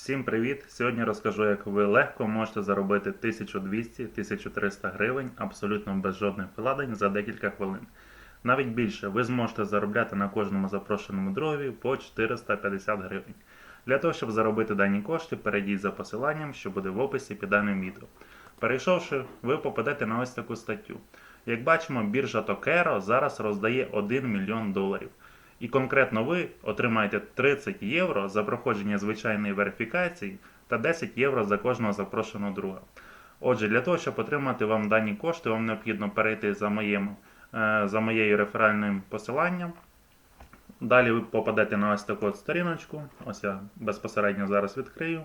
Всім привіт! Сьогодні розкажу, як ви легко можете заробити 1200-1300 гривень абсолютно без жодних вкладень за декілька хвилин. Навіть більше, ви зможете заробляти на кожному запрошеному другові по 450 гривень. Для того, щоб заробити дані кошти, перейдіть за посиланням, що буде в описі під даним відео. Перейшовши, ви попадете на ось таку статтю. Як бачимо, біржа Tokero зараз роздає 1 мільйон доларів. І конкретно ви отримаєте 30 євро за проходження звичайної верифікації та 10 євро за кожного запрошеного друга. Отже, для того, щоб отримати вам дані кошти, вам необхідно перейти за, моїм, е, за моєю реферальним посиланням. Далі ви попадете на ось таку от сторіночку. Ось я безпосередньо зараз відкрию.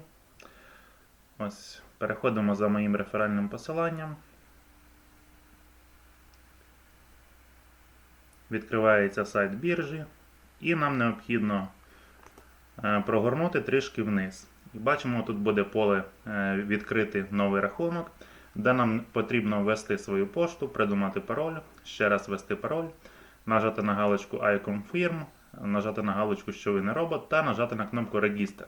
Ось, переходимо за моїм реферальним посиланням. Відкривається сайт біржі. І нам необхідно е, прогорнути трішки вниз. І бачимо, тут буде поле е, відкрити новий рахунок, де нам потрібно ввести свою пошту, придумати пароль, ще раз ввести пароль, нажати на галочку I confirm, нажати на галочку, що ви не робот, та нажати на кнопку Register.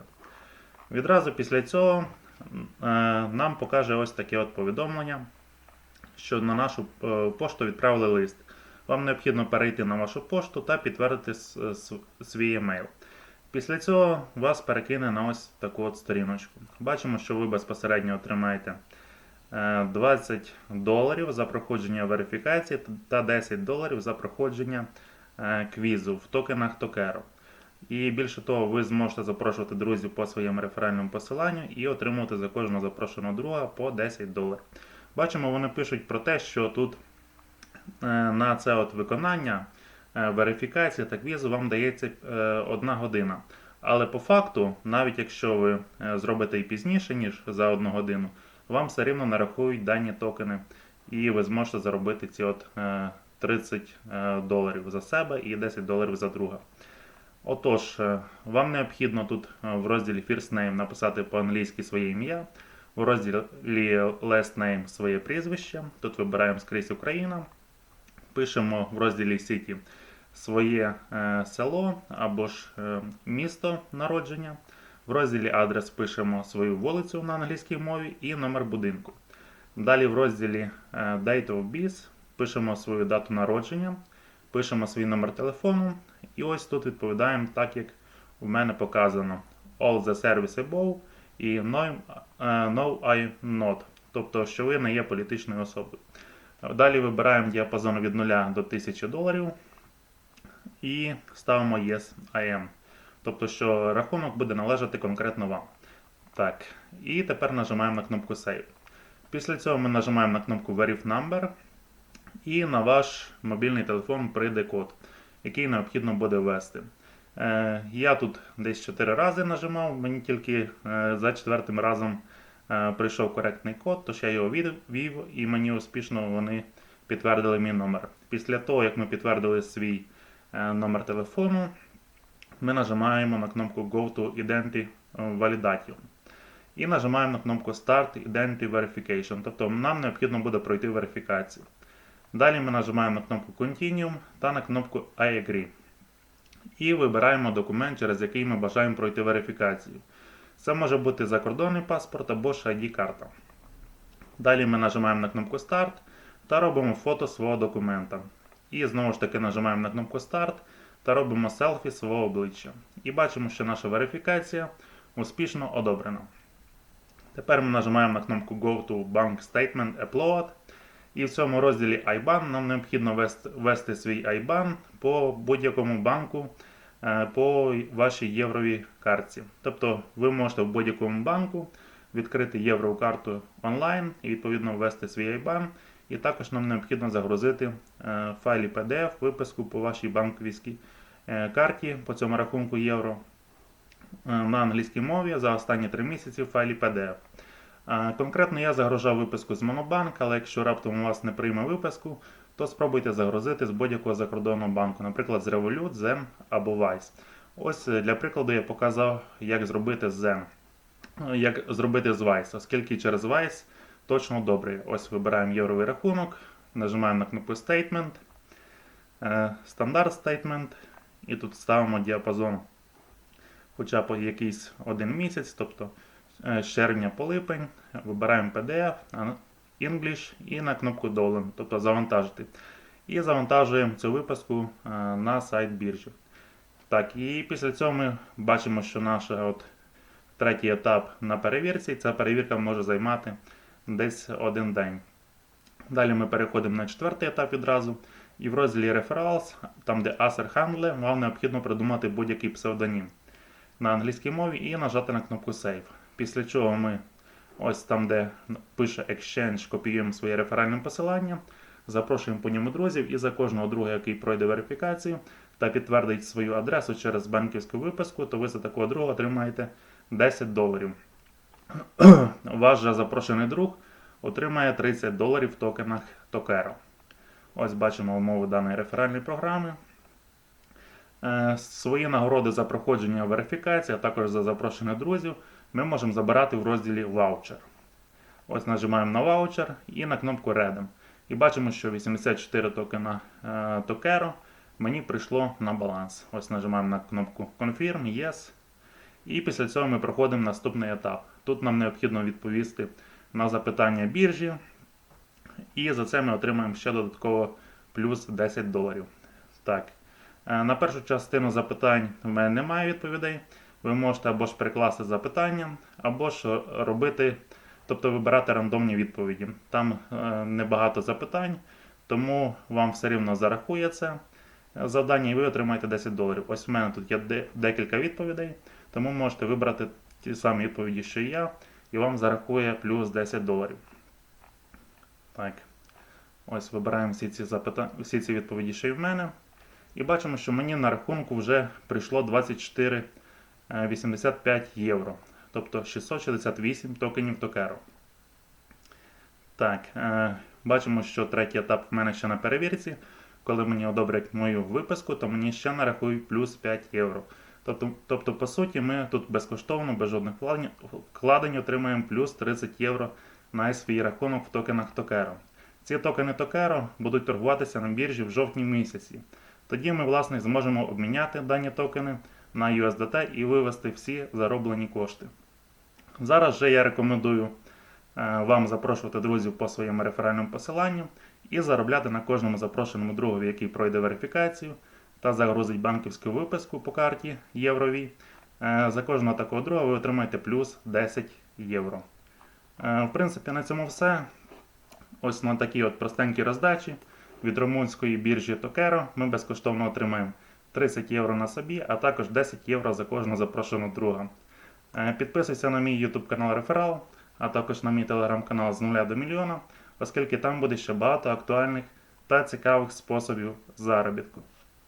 Відразу після цього е, нам покаже ось таке от повідомлення, що на нашу пошту відправили лист. Вам необхідно перейти на вашу пошту та підтвердити свій емейл. Після цього вас перекине на ось таку от сторіночку. Бачимо, що ви безпосередньо отримаєте е, 20 доларів за проходження верифікації та 10 доларів за проходження е, квізу в токенах Tokero. І більше того, ви зможете запрошувати друзів по своєму реферальному посиланню і отримувати за кожного запрошеного друга по 10 доларів. Бачимо, вони пишуть про те, що тут е, на це от виконання е, верифікації та квізу вам дається е, одна година. Але по факту, навіть якщо ви е, зробите і пізніше, ніж за одну годину, вам все рівно нарахують дані токени, і ви зможете заробити ці от е, 30 е, доларів за себе і 10 доларів за друга. Отож, е, вам необхідно тут е, в розділі First Name написати по-англійськи своє ім'я, у розділі Last Name своє прізвище. Тут вибираємо скрізь Україна. Пишемо в розділі City своє е, село або ж е, місто народження. В розділі адрес пишемо свою вулицю на англійській мові і номер будинку. Далі в розділі е, Date of Birth пишемо свою дату народження, пишемо свій номер телефону. І ось тут відповідаємо так, як в мене показано. All the service above і no, no I not. Тобто, що ви не є політичною особою. Далі вибираємо діапазон від 0 до 1000 доларів і ставимо Yes I am. Тобто, що рахунок буде належати конкретно вам. Так, і тепер нажимаємо на кнопку Save. Після цього ми нажимаємо на кнопку Verif Number, і на ваш мобільний телефон прийде код, який необхідно буде ввести. Е, я тут десь 4 рази нажимав, мені тільки е, за четвертим разом прийшов коректний код, тож я його від- ввів і мені успішно вони підтвердили мій номер. Після того, як ми підтвердили свій е, номер телефону, ми нажимаємо на кнопку Go to Identity Validation. І нажимаємо на кнопку Start Identity Verification, тобто нам необхідно буде пройти верифікацію. Далі ми нажимаємо на кнопку Continue та на кнопку I agree. І вибираємо документ, через який ми бажаємо пройти верифікацію. Це може бути закордонний паспорт або ж ID-карта. Далі ми нажимаємо на кнопку Start та робимо фото свого документа. І знову ж таки нажимаємо на кнопку Start та робимо селфі свого обличчя. І бачимо, що наша верифікація успішно одобрена. Тепер ми нажимаємо на кнопку Go to Bank Statement Upload. І в цьому розділі IBAN нам необхідно ввести свій IBAN по будь-якому банку по вашій євровій картці. Тобто ви можете в будь-якому банку відкрити єврокарту онлайн і відповідно ввести свій IBAN. І також нам необхідно загрузити е, файлі PDF виписку по вашій банківській е, карті по цьому рахунку євро е, на англійській мові за останні 3 місяці в файлі PDF. Е, Конкретно я загружав виписку з Монобанк, але якщо раптом у вас не прийме виписку, то спробуйте загрузити з будь-якого закордонного банку, наприклад, з Revolut, Zen або Wise. Ось е, для прикладу я показав, як зробити з Zen, е, як зробити з Wise, оскільки через Wise точно добре. Ось вибираємо євровий рахунок, нажимаємо на кнопку Statement, стандарт Statement, і тут ставимо діапазон хоча б якийсь один місяць, тобто з червня по липень, вибираємо PDF, English і на кнопку Download, тобто завантажити. І завантажуємо цю виписку е, на сайт біржі. Так, і після цього ми бачимо, що наш от, третій етап на перевірці, ця перевірка може займати десь один день. Далі ми переходимо на четвертий етап відразу. І в розділі Referrals, там де Acer Handle, вам необхідно придумати будь-який псевдонім на англійській мові і нажати на кнопку Save. Після чого ми ось там, де пише Exchange, копіюємо своє реферальне посилання, запрошуємо по ньому друзів, і за кожного друга, який пройде верифікацію та підтвердить свою адресу через банківську виписку, то ви за такого друга отримаєте 10 доларів. Ваш же запрошений друг отримає 30 доларів в токенах Tokero. Ось бачимо умови даної реферальної програми. Е, Свої нагороди за проходження верифікації, а також за запрошення друзів, ми можемо забирати в розділі Voucher. Ось нажимаємо на ваучер і на кнопку Redeem. І бачимо, що 84 токена е, Tokero мені прийшло на баланс. Ось нажимаємо на кнопку Confirm, Yes. І після цього ми проходимо наступний етап. Тут нам необхідно відповісти на запитання біржі. І за це ми отримаємо ще додатково плюс 10 доларів. Так. Е, На першу частину запитань в мене немає відповідей. Ви можете або ж перекласти запитання, або ж робити, тобто вибирати рандомні відповіді. Там е, небагато запитань, тому вам все рівно зарахує це завдання, і ви отримаєте 10 доларів. Ось в мене тут є декілька відповідей, тому можете вибрати ті самі відповіді, що і я, і вам зарахує плюс 10 доларів. Так. Ось вибираємо всі ці, запита... всі ці відповіді, що і в мене. І бачимо, що мені на рахунку вже прийшло 24,85 євро. Тобто 668 токенів Tokero. Так, е, бачимо, що третій етап в мене ще на перевірці. Коли мені одобрять мою виписку, то мені ще нарахують плюс 5 євро. Тобто, тобто, по суті, ми тут безкоштовно, без жодних вкладень, отримаємо плюс 30 євро на свій рахунок в токенах Tokero. Ці токени Tokero будуть торгуватися на біржі в жовтні місяці. Тоді ми, власне, зможемо обміняти дані токени на USDT і вивести всі зароблені кошти. Зараз же я рекомендую е, вам запрошувати друзів по своєму реферальному посиланню і заробляти на кожному запрошеному другові, який пройде верифікацію та загрузить банківську виписку по карті Єврові. Е, За кожного такого друга ви отримаєте плюс 10 євро. Е, В принципі, на цьому все. Ось на такій от простенькій роздачі від румунської біржі Tokero ми безкоштовно отримаємо 30 євро на собі, а також 10 євро за кожного запрошеного друга. Е, Підписуйся на мій YouTube канал Реферал, а також на мій телеграм-канал з нуля до мільйона, оскільки там буде ще багато актуальних та цікавих способів заробітку.